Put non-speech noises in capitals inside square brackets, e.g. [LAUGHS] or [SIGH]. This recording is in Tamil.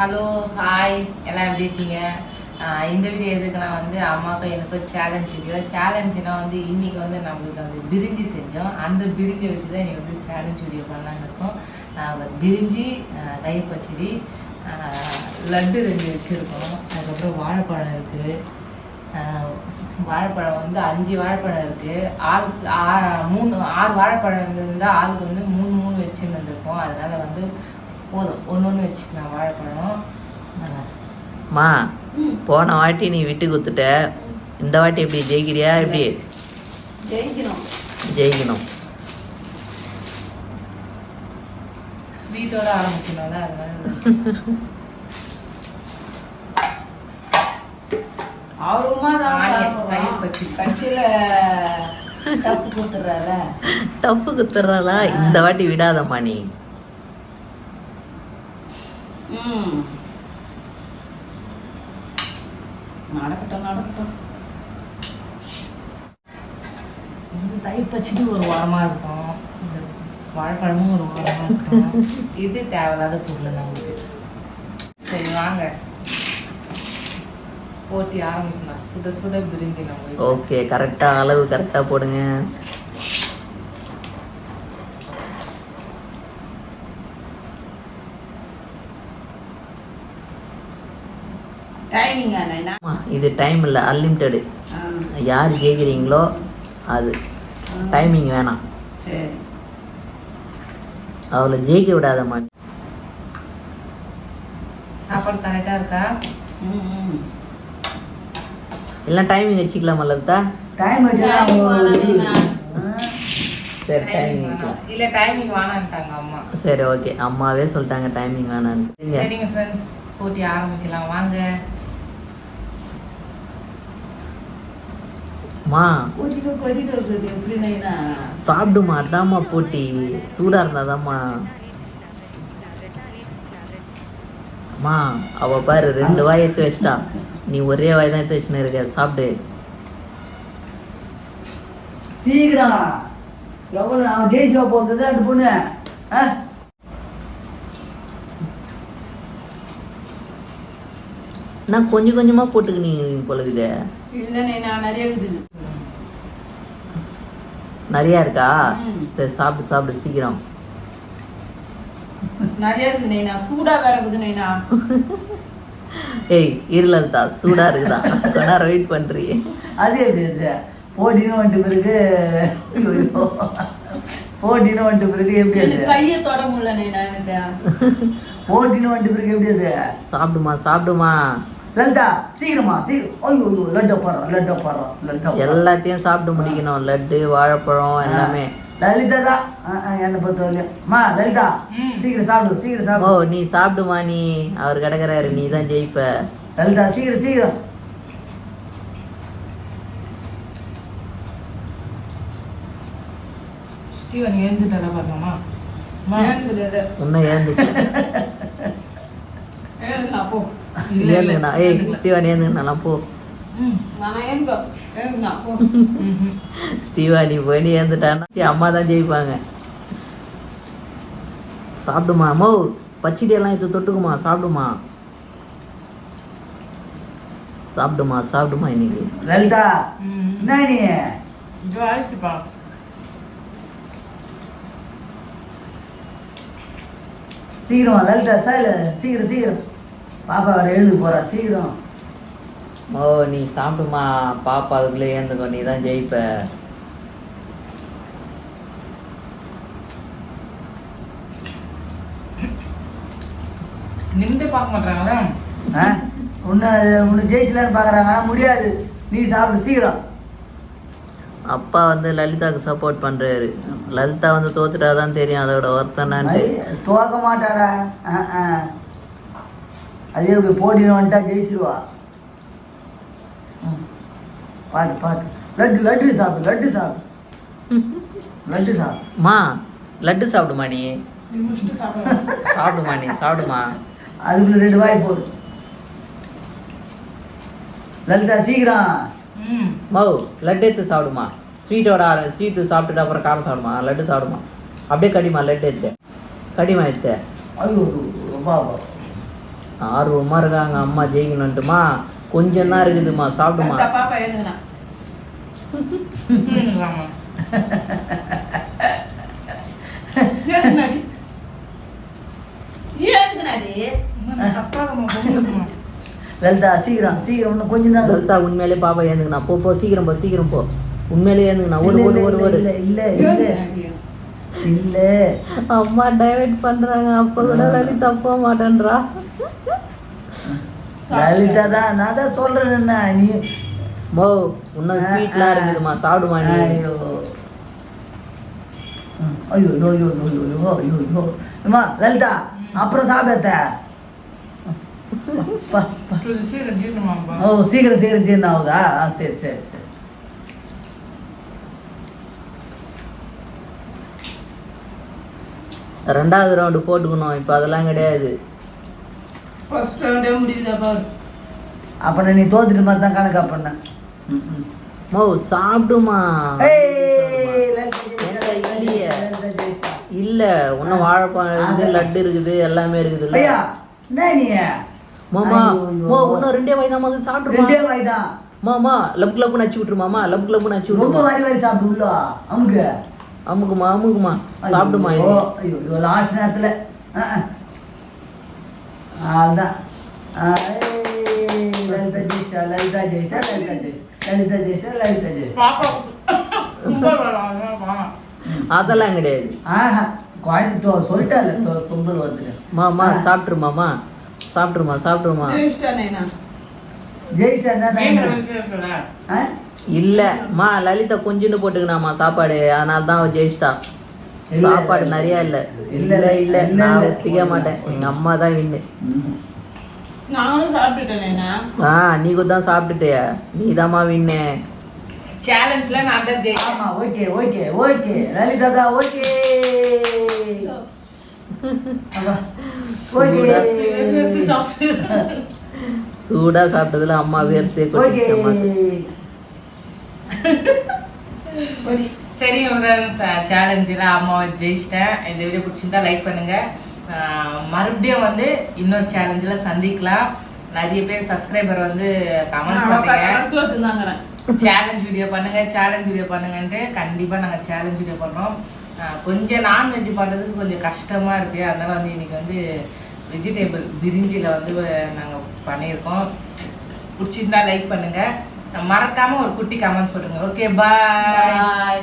ஹலோ ஹாய் எல்லாம் எப்படி இருக்கீங்க? இந்த வீடியோ நான் வந்து அம்மாவுக்கும் எனக்கும் சேலஞ்ச் வீடியோ சேலஞ்சுனா வந்து இன்றைக்கி வந்து நம்மளுக்கு வந்து பிரிஞ்சி செஞ்சோம். அந்த பிரிஞ்சி வச்சு தான் இன்னைக்கு வந்து சேலஞ்ச் வீடியோ பண்ணலான்னு இருக்கோம். பிரிஞ்சி தயிர் பச்சடி லட்டு ரெண்டு வச்சுருக்கோம். அதுக்கப்புறம் வாழைப்பழம் இருக்குது வாழைப்பழம் வந்து அஞ்சு வாழைப்பழம் இருக்குது ஆளுக்கு மூணு ஆறு வாழைப்பழம் இருந்தால் ஆளுக்கு வந்து மூணு மூணு வச்சுன்னு வந்திருக்கோம். அதனால வந்து போதும். ஒன்று ஒன்று வச்சுக்கலாம் வாழைப்பழம். நல்லா மா போன வாட்டி நீ விட்டு குத்துட்ட இந்த வாட்டி எப்படி ஜெயிக்கிறியா எப்படி? ஜெயிக்கணும். ஜெயிக்கணும். ஸ்வீட்டோட ஆரம்பிக்கணும்ல அதனால ஆர்வமா தான் தப்பு கொடுத்துறாரு தப்பு குத்துறாளா இந்த வாட்டி விடாதம்மா நீ. நடக்கட்டும் நடக்கட்டும். இந்த தயிர் பச்சடி ஒரு வாரமாக இருக்கும். இந்த வாழைப்பழமும் ஒரு வாரமாக இருக்கும். [LAUGHS] இது தேவையில்லாத பொருள் நம்மளுக்கு சரி வாங்க. போட்டி ஆரம்பிக்கலாம். சுட சுட பிரிஞ்சு நம்ம. ஓகே கரெக்டாக அளவு கரெக்டாக போடுங்க. டைமிங் என்ன? அம்மா, இது டைம் இல்லை அன்லிமிட்டெடு யார் ஜெயிக்கிறீங்களோ அது. டைமிங் வேணாம். சரி. அவளை ஜெயிக்க விடாதம்மா. சாப்பாடு கரெக்டாக இருக்கா? எல்லாம் டைமிங் வச்சுக்கலாமா லலிதா? டைம் சரி டைமிங் வைக்கலாம் இல்லை டைமிங் வேணான்ட்டாங்க அம்மா. சரி ஓகே அம்மாவே சொல்லிட்டாங்க டைமிங் வேணான்னு சரிங்க ஃப்ரெண்ட்ஸ் போட்டி ஆரம்பிக்கலாம். வாங்க. மா. கொதிக்க சாப்பிடுமா அதாம்மா போட்டி. சூடா இருந்தாதாம்மா. அம்மா அவ பாரு ரெண்டு வாய் எடுத்து வச்சிட்டா. நீ ஒரே வாய் தான் எடுத்து வச்சுன்னு இருக்க. சாப்பிடு. சீக்கிரம். எவ்வளோ நான் ஜெயிச்சா போகுது அந்த பொண்ணு. ஆ? நான் கொஞ்சம் கொஞ்சமா போட்டுக்கினீங்க பொழுது இல்லை நைனா நிறைய இருக்குது நிறையா இருக்கா. சரி சாப்பிடு சாப்பிடு சீக்கிரம். ஏய் இருலல்தா சூடா இருக்குதா? கொஞ்ச நேரம் வெயிட் பண்றியே. அது எப்படி இது போட்டின்னு வந்துட்டு பிறகு. போட்டின்னு வந்துட்டு பிறகு எப்படி அது? கையை தொட முடியல போட்டின்னு வந்துட்டு பிறகு எப்படி அது? சாப்பிடுமா சாப்பிடுமா. லலிதா சீக்கிரமா சீக்கிரம். ஐயோ ஐயோ லட்டு போடுறோம் லட்டு போடுறோம் லட்டு எல்லாத்தையும் சாப்பிட்டு முடிக்கணும். லட்டு வாழைப்பழம் எல்லாமே. லலிதா தான் என்னை பொறுத்த வரைக்கும் அம்மா லலிதா. சீக்கிரம் சாப்பிடு சீக்கிரம் ஓ சாப்பிடு நீ சாப்பிடுமா நீ? அவர் கிடக்குறாரு நீ தான் ஜெயிப்ப. லலிதா சீக்கிரம் சீக்கிரம். ஸ்டீவன் ஏங்குது அது. இன்னும் ஏந்துக்க ஏங்குண்ணா, போ இல்ல, இல்ல, ஏந்துங்கண்ணா ஏய். ஸ்டீவான் ஏந்துங்கண்ணா போ. ம், நானா ஏங்குங்க. ஏங்குண்ணா, போ. ம்ஹும். ஸ்டீவா நீ போய் நீ ஏந்துட்டான்னா சரி, அம்மா தான் ஜெயிப்பாங்க. சாப்பிடுமா அம்மா? பச்சடி எல்லாம் இது தொட்டுக்குமா சாப்பிடுமா? சாப்பிடுமா சாப்பிடுமா இன்னைக்கு? லலிதா ம். என்ன நீ இது ஆயிடுச்சுப்பா சீக்கிரம் லலிதா சார் சீக்கிரம் சீக்கிரம். பாப்பா வர எழுந்து போறா சீக்கிரம். ஓ நீ சாப்பிடுமா? பாப்பா அதுக்குள்ளே ஏந்துக்கோ நீ தான் ஜெயிப்ப. நின்று பார்க்க மாட்டாங்களா ஆ? உன்னை உன்னை ஜெயிச்சலான்னு பார்க்குறாங்க ஆனால் முடியாது. நீ சாப்பிடு சீக்கிரம். அப்பா வந்து லலிதாவுக்கு சப்போர்ட் பண்றாரு. லலிதா வந்து தோத்துட்டாதான் தெரியும் அதோட ஒருத்தனான்ட்டு ஐ, துவக்க மாட்டாடா. அதே போட்டின்னு வந்துட்டா ஜெயிச்சிருவா. பாத்து பாத்து லட்டு லட்டு சாப்பிடு லட்டு சாப்பிடு. லட்டு சாப்பிடு. மா லட்டு சாப்பிடுமா நீ. சாப்பிடுமா நீ சாப்பிடுமா? அதுக்குள்ள ரெண்டு வாய் போடு. லலிதா சீக்கிரம். மௌ லட்டு எடுத்து சாப்பிடுமா? ஸ்வீட்டோட ஆர ஸ்வீட்டு சாப்பிட்டுட்டு அப்புறம் காரம் சாப்பிடுமா? லட்டு சாப்பிடுமா? அப்படியே கடிமா லட்டு எடுத்து கடிமா எடுத்து ஐயோ ரொம்ப ஆர்வமா இருக்காங்க அம்மா ஜெயிக்கணும்ட்டுமா? கொஞ்சம் தான் இருக்குதுமா சாப்பிடுமா? லலிதா சீக்கிரம் சீக்கிரம் இன்னும் கொஞ்சம் தான் லலிதா உண்மையிலே பாப்பா ஏந்துங்கண்ணா போ போ சீக்கிரம் போ சீக்கிரம் போ. உண்மையிலே ஏந்துங்கண்ணா ஓடு ஓடு ஓடு ஓடு இல்ல இல்ல இல்ல அம்மா டைவர்ட் பண்றாங்க. அப்ப கூட லலிதா போக மாட்டேன்றா. லலிதா தான் நான் தான் சொல்றேன் என்ன நீ மோ இன்னும் ஸ்வீட்லாம் இருக்குதுமா சாப்பிடுமா நீ? ஐயோ. ஐயோ ஐயோ ஐயோ ஐயோ ஐயோ ஐயோ ஐயோ அம்மா லலிதா அப்புறம் சாப்பிடத்த. [LAUGHS] ஓ சீக்கிரம் சீக்கிரம் தீர்ந்து ஆகுதா? ஆ, சரி சரி சரி. ரெண்டாவது ரவுண்டு போட்டுக்கணும். இப்போ அதெல்லாம் கிடையாது. ஃபர்ஸ்ட் ரவுண்டே முடியுதா பாரு. அப்புறம் நீ தோத்துட்டு மாதிரி தான் கணக்கா பண்ண ம், ம். மோ சாப்பிடுமா? இல்லையே. இல்ல இன்னும் வாழைப்பழம் இருக்குது லட்டு இருக்குது எல்லாமே இருக்குது ஐயா என்ன நீ? மாமா. மோ இன்னும் ரெண்டே வயதாமா சாப்பிடுமா? ரெண்டே வாய்தான் மாமா லப் லப்பு நச்சு விட்டுரு மாமா லப் லப்பு நச்சு ரொம்ப விட்டுருமா வாரி வாரி சாப்பிட்டு உள்ள அமுக்கு. அமுக்குமா அமுக்குமா சாப்பிடுமா ஐயோ இது. ஐயோ ஐயோ லாஸ்ட் நேரத்தில். அதுதான் லலிதா ஜெயிச்சா லலிதா ஜெயிச்சா லலிதா ஜெயிச்சா லலிதா ஜெயிச்சா லலிதா ஜெயிச்சா. அதெல்லாம் கிடையாது. ஆஹா குழந்தை தொ- தும்பல் வருதுங்க மாமா ஆ. சாப்பிட்டுருமாமா சாப்பிட்டுருமா சாப்பிட்டுருமா ஜெயிச்சிட்டானே நான். ஜெயிச்சா என்ன வேண்டுற time? வரைக்கும் இருக்குல்ல. ஆ? இல்ல மா லலிதா கொஞ்சோண்டு போட்டுக்கணாமா சாப்பாடு அதனால தான் அவ ஜெயிச்சிட்டா சாப்பாடு. நிறைய இல்ல இல்ல, இல்ல நான். ஒத்திக்க மாட்டேன் எங்க அம்மா தான் வின்னு. நானும் சாப்பிட்டுட்டேனே நான் ஆ நீ கூட தான் சாப்பிட்டுட்டியா நீ தாம்மா வின்னு சேலஞ்ச்ல நான் தான் ஜெயிச்சேன் ஆமா ஓகே ஓகே ஓகே லலிதா தான் ஓகே ஓகே சாப்பிட்டு. சூடா சாப்பிட்டதுல அம்மா வேர்த்தே சரி சேலஞ்சில் அம்மாவை ஜெயிச்சிட்டேன். இந்த வீடியோ பிடிச்சிருந்தா லைக் பண்ணுங்க. மறுபடியும் வந்து இன்னொரு சேலஞ்சில் சந்திக்கலாம். நிறைய பேர் சப்ஸ்கிரைபர் வந்து கமெண்ட்ஸ் பண்ணுங்க. சேலஞ்ச் வீடியோ பண்ணுங்க சேலஞ்ச் வீடியோ பண்ணுங்கன்ட்டு கண்டிப்பாக நாங்கள் சேலஞ்ச் வீடியோ பண்ணுறோம். கொஞ்சம் நான்வெஜ் பண்ணுறதுக்கு கொஞ்சம் கஷ்டமாக இருக்குது அதனால வந்து இன்னைக்கு வந்து வெஜிடேபிள் பிரிஞ்சியில் வந்து நாங்கள் பண்ணியிருக்கோம். பிடிச்சிருந்தா லைக் பண்ணுங்க. மறக்காம ஒரு குட்டி கமெண்ட்ஸ் போட்டுருங்க. ஓகே பாய் பாய்